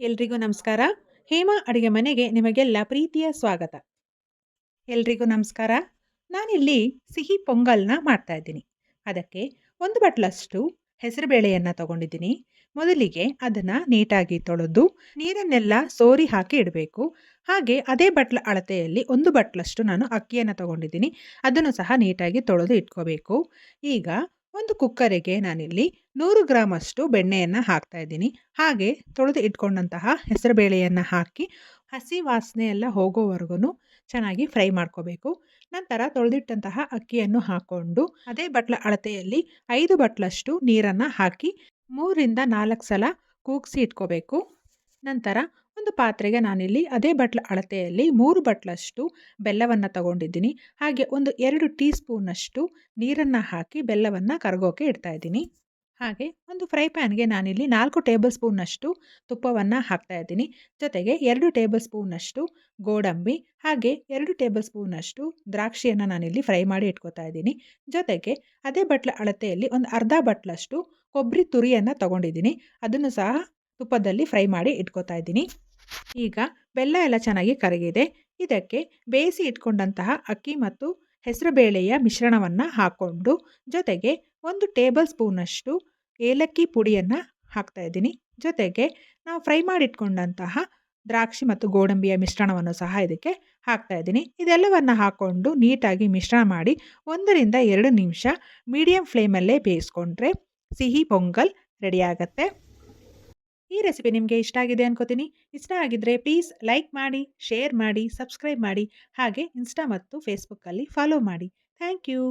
ಎಲ್ರಿಗೂ ನಮಸ್ಕಾರ. ಹೇಮಾ ಅಡುಗೆ ಮನೆಗೆ ನಿಮಗೆಲ್ಲ ಪ್ರೀತಿಯ ಸ್ವಾಗತ. ಎಲ್ರಿಗೂ ನಮಸ್ಕಾರ. ನಾನಿಲ್ಲಿ ಸಿಹಿ ಪೊಂಗಲ್ನ ಮಾಡ್ತಾ ಇದ್ದೀನಿ. ಅದಕ್ಕೆ ಒಂದು ಬಟ್ಲಷ್ಟು ಹೆಸರುಬೇಳೆಯನ್ನು ತಗೊಂಡಿದ್ದೀನಿ. ಮೊದಲಿಗೆ ಅದನ್ನು ನೀಟಾಗಿ ತೊಳೆದು ನೀರನ್ನೆಲ್ಲ ಸೋರಿ ಹಾಕಿ ಇಡಬೇಕು. ಹಾಗೆ ಅದೇ ಬಟ್ಲ ಅಳತೆಯಲ್ಲಿ ಒಂದು ಬಟ್ಲಷ್ಟು ನಾನು ಅಕ್ಕಿಯನ್ನು ತಗೊಂಡಿದ್ದೀನಿ. ಅದನ್ನು ಸಹ ನೀಟಾಗಿ ತೊಳೆದು ಇಟ್ಕೋಬೇಕು. ಈಗ ಒಂದು ಕುಕ್ಕರಿಗೆ ನಾನಿಲ್ಲಿ ನೂರು ಗ್ರಾಮಷ್ಟು ಬೆಣ್ಣೆಯನ್ನು ಹಾಕ್ತಾ ಇದ್ದೀನಿ. ಹಾಗೆ ತೊಳೆದು ಇಟ್ಕೊಂಡಂತಹ ಹೆಸರುಬೇಳೆಯನ್ನು ಹಾಕಿ ಹಸಿ ವಾಸನೆ ಎಲ್ಲ ಹೋಗೋವರೆಗೂ ಚೆನ್ನಾಗಿ ಫ್ರೈ ಮಾಡ್ಕೋಬೇಕು. ನಂತರ ತೊಳೆದಿಟ್ಟಂತಹ ಅಕ್ಕಿಯನ್ನು ಹಾಕ್ಕೊಂಡು ಅದೇ ಬಟ್ಲ ಅಳತೆಯಲ್ಲಿ ಐದು ಬಟ್ಲಷ್ಟು ನೀರನ್ನು ಹಾಕಿ ಮೂರಿಂದ ನಾಲ್ಕು ಸಲ ಕೂಗಿಸಿ ಇಟ್ಕೋಬೇಕು. ನಂತರ ಒಂದು ಪಾತ್ರೆಗೆ ನಾನಿಲ್ಲಿ ಅದೇ ಬಟ್ಲ ಅಳತೆಯಲ್ಲಿ ಮೂರು ಬಟ್ಲಷ್ಟು ಬೆಲ್ಲವನ್ನು ತಗೊಂಡಿದ್ದೀನಿ. ಹಾಗೆ ಒಂದು ಎರಡು ಟೀ ಸ್ಪೂನಷ್ಟು ನೀರನ್ನು ಹಾಕಿ ಬೆಲ್ಲವನ್ನು ಕರಗೋಕೆ ಇಡ್ತಾ ಇದ್ದೀನಿ. ಹಾಗೆ ಒಂದು ಫ್ರೈ ಪ್ಯಾನ್ಗೆ ನಾನಿಲ್ಲಿ ನಾಲ್ಕು ಟೇಬಲ್ ಸ್ಪೂನಷ್ಟು ತುಪ್ಪವನ್ನು ಹಾಕ್ತಾ ಇದ್ದೀನಿ. ಜೊತೆಗೆ ಎರಡು ಟೇಬಲ್ ಸ್ಪೂನಷ್ಟು ಗೋಡಂಬಿ, ಹಾಗೆ ಎರಡು ಟೇಬಲ್ ಸ್ಪೂನಷ್ಟು ದ್ರಾಕ್ಷಿಯನ್ನು ನಾನಿಲ್ಲಿ ಫ್ರೈ ಮಾಡಿ ಇಟ್ಕೋತಾ ಇದ್ದೀನಿ. ಜೊತೆಗೆ ಅದೇ ಬಟ್ಲ ಅಳತೆಯಲ್ಲಿ ಒಂದು ಅರ್ಧ ಬಟ್ಲಷ್ಟು ಕೊಬ್ಬರಿ ತುರಿಯನ್ನು ತಗೊಂಡಿದ್ದೀನಿ. ಅದನ್ನು ಸಹ ತುಪ್ಪದಲ್ಲಿ ಫ್ರೈ ಮಾಡಿ ಇಟ್ಕೋತಾ ಇದ್ದೀನಿ. ಈಗ ಬೆಲ್ಲ ಎಲ್ಲ ಚೆನ್ನಾಗಿ ಕರಗಿದೆ. ಇದಕ್ಕೆ ಬೇಯಿಸಿ ಇಟ್ಕೊಂಡಂತಹ ಅಕ್ಕಿ ಮತ್ತು ಹೆಸರುಬೇಳೆಯ ಮಿಶ್ರಣವನ್ನು ಹಾಕ್ಕೊಂಡು ಜೊತೆಗೆ ಒಂದು ಟೇಬಲ್ ಸ್ಪೂನಷ್ಟು ಏಲಕ್ಕಿ ಪುಡಿಯನ್ನು ಹಾಕ್ತಾ ಇದ್ದೀನಿ. ಜೊತೆಗೆ ನಾವು ಫ್ರೈ ಮಾಡಿಟ್ಕೊಂಡಂತಹ ದ್ರಾಕ್ಷಿ ಮತ್ತು ಗೋಡಂಬಿಯ ಮಿಶ್ರಣವನ್ನು ಸಹ ಇದಕ್ಕೆ ಹಾಕ್ತಾ ಇದ್ದೀನಿ. ಇದೆಲ್ಲವನ್ನು ಹಾಕ್ಕೊಂಡು ನೀಟಾಗಿ ಮಿಶ್ರಣ ಮಾಡಿ ಒಂದರಿಂದ ಎರಡು ನಿಮಿಷ ಮೀಡಿಯಂ ಫ್ಲೇಮಲ್ಲೇ ಬೇಯಿಸ್ಕೊಂಡ್ರೆ ಸಿಹಿ, ಪೊಂಗಲ್ ರೆಡಿಯಾಗತ್ತೆ ರೆಸಿಪಿ ನಿಮಗೆ ಇಷ್ಟ ಆಗಿದೆ ಅನ್ಕೋತೀನಿ. ಇಷ್ಟ ಆಗಿದ್ದರೆ ಪ್ಲೀಸ್ ಲೈಕ್ ಮಾಡಿ ಶೇರ್ ಮಾಡಿ ಸಬ್ಸ್ಕ್ರೈಬ್ ಮಾಡಿ. ಹಾಗೆ ಇನ್ಸ್ಟಾ ಮತ್ತು ಫೇಸ್ಬುಕ್ಕಲ್ಲಿ ಫಾಲೋ ಮಾಡಿ. Thank you